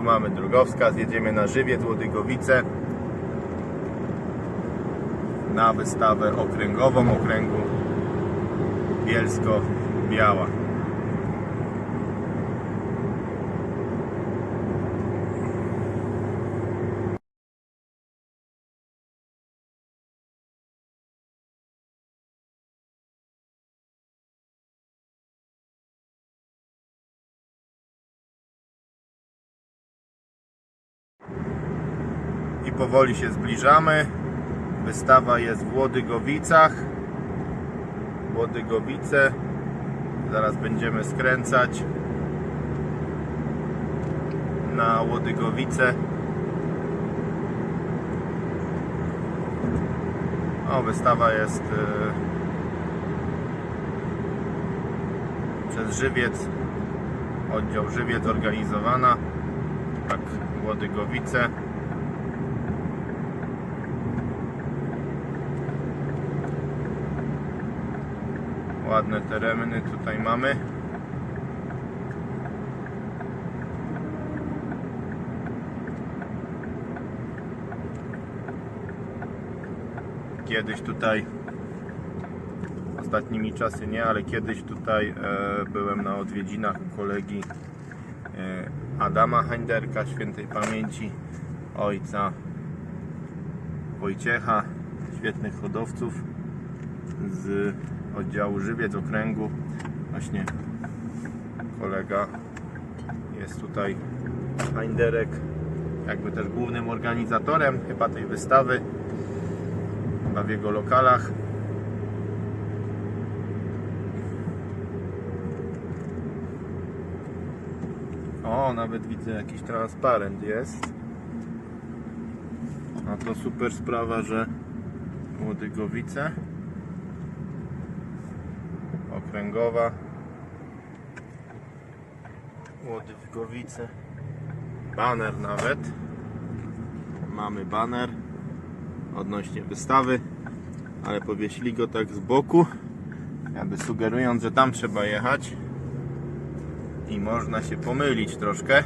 Tu mamy drogowskaz, jedziemy na Żywiec, Łodygowice na wystawę okręgową okręgu Bielsko-Biała. Powoli się zbliżamy. Wystawa jest w Łodygowicach. Łodygowice. Zaraz będziemy skręcać na Łodygowice. O, wystawa jest e, przez Żywiec, oddział Żywiec organizowana. Tak, Łodygowice. Ładne tereny tutaj mamy. Kiedyś tutaj, ostatnimi czasy nie, ale kiedyś tutaj e, byłem na odwiedzinach kolegi e, Adama Heinderka, świętej pamięci, ojca Wojciecha, świetnych hodowców z oddziału Żywiec Okręgu. Właśnie kolega jest tutaj Heinderek, jakby też głównym organizatorem chyba tej wystawy, chyba w jego lokalach. O, nawet widzę jakiś transparent jest. A to super sprawa, że Łodygowice okręgowa. Łodygowice baner nawet. Mamy baner odnośnie wystawy ale powiesili go tak z boku jakby sugerując, że tam trzeba jechać i można się pomylić troszkę.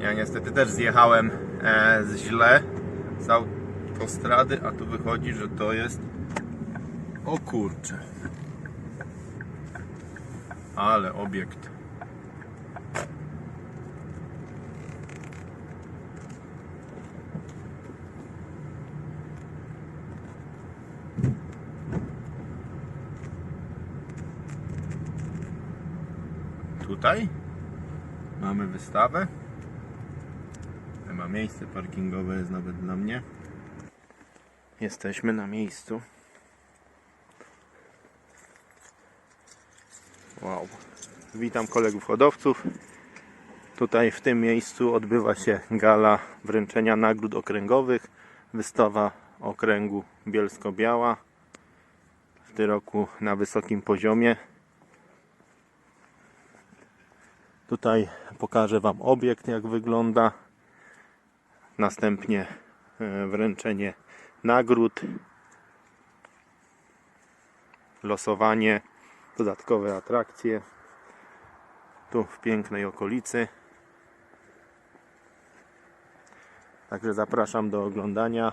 Ja niestety też zjechałem e, z źle z autostrady, a tu wychodzi, że to jest o kurcze ale obiekt. Tutaj mamy wystawę. Chyba miejsce parkingowe jest nawet dla mnie. Jesteśmy na miejscu. Wow. Witam kolegów hodowców. Tutaj w tym miejscu odbywa się gala wręczenia nagród okręgowych. Wystawa okręgu Bielsko-Biała. W tym roku na wysokim poziomie. Tutaj pokażę Wam obiekt, jak wygląda. Następnie e, wręczenie nagród. Losowanie dodatkowe atrakcje tu w pięknej okolicy. Także zapraszam do oglądania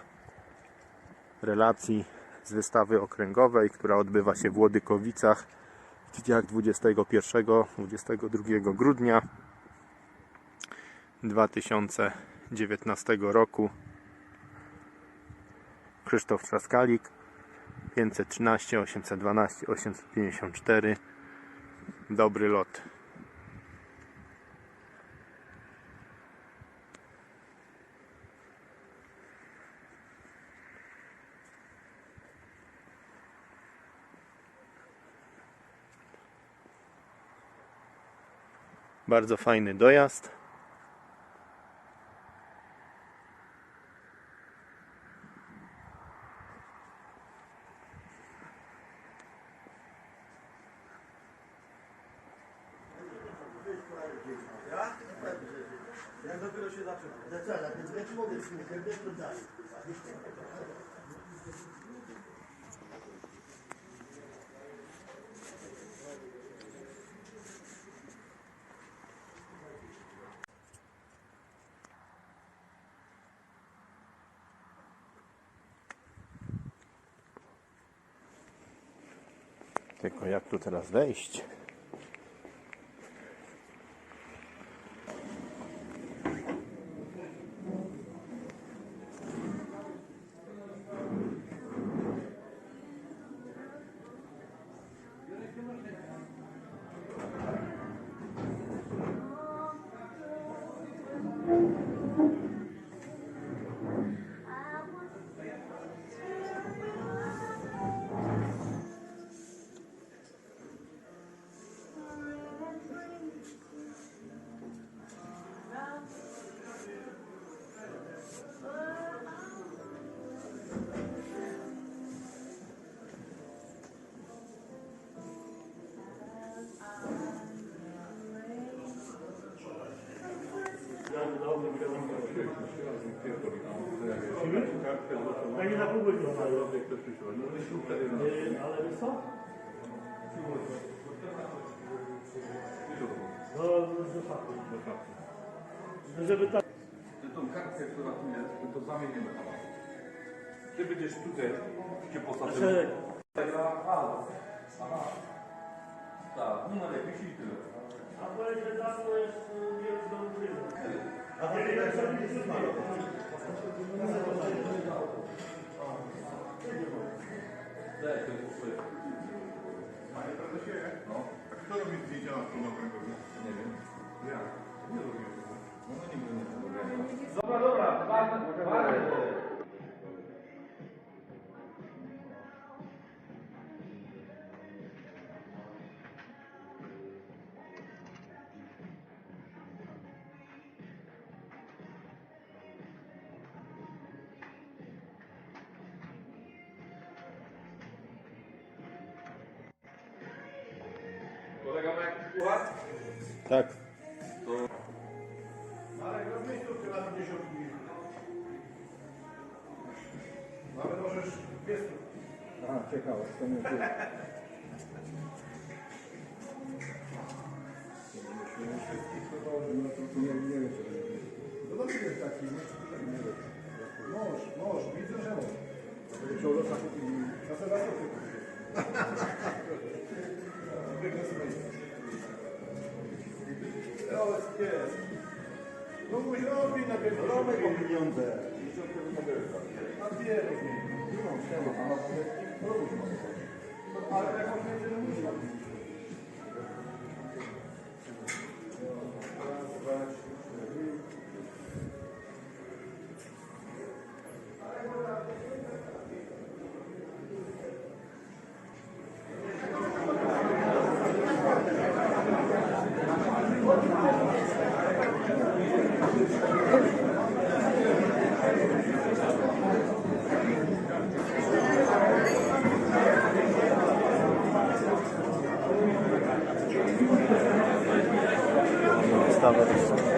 relacji z wystawy okręgowej, która odbywa się w Łodykowicach w dniach 21-22 grudnia 2019 roku. Krzysztof Trzaskalik 513, 812, 854. Dobry lot. Bardzo fajny dojazd. Tylko jak tu teraz wejść? Ja nie na pół godziny ale ale wiesz co? No, do faktu. Żeby tak. Ty tą kartkę, która tu jest, my to zamienimy teraz. Ty będziesz tutaj, gdzie posadzisz. Znaczy, Aha. Tak, numer jakiś i tyle. a powiem, że dawno jest y, nie Дайте купити. А не продає? Ну. А хто робить дитя на столу прикордон? Не він. Я. Не розумію. Воно ніби не Добре, добре. Rozwiązane. A to tutaj sobie nie zmaga. Daj, to jest twoje. Panie prezesie, No, a kto robi zdjęcia na stronę okręgową? nie wiem. Ja. Nie rozumiem. No, no nigdy nie zrobiłem. Dobra, dobra, bardzo, bardzo. Kolega ma jakiś puchar? Tak. Ale robimy tu chyba 50 minut. Nawet możesz pies tu. Aha, ciekawe, to nie było. Nie, nie wiem, co to jest. Pies. No mój robi na. Romy po pieniądze. A ma no róż ma. Ale jak on będzie, to musi. Wystawę.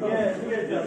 nie, nie, dziad,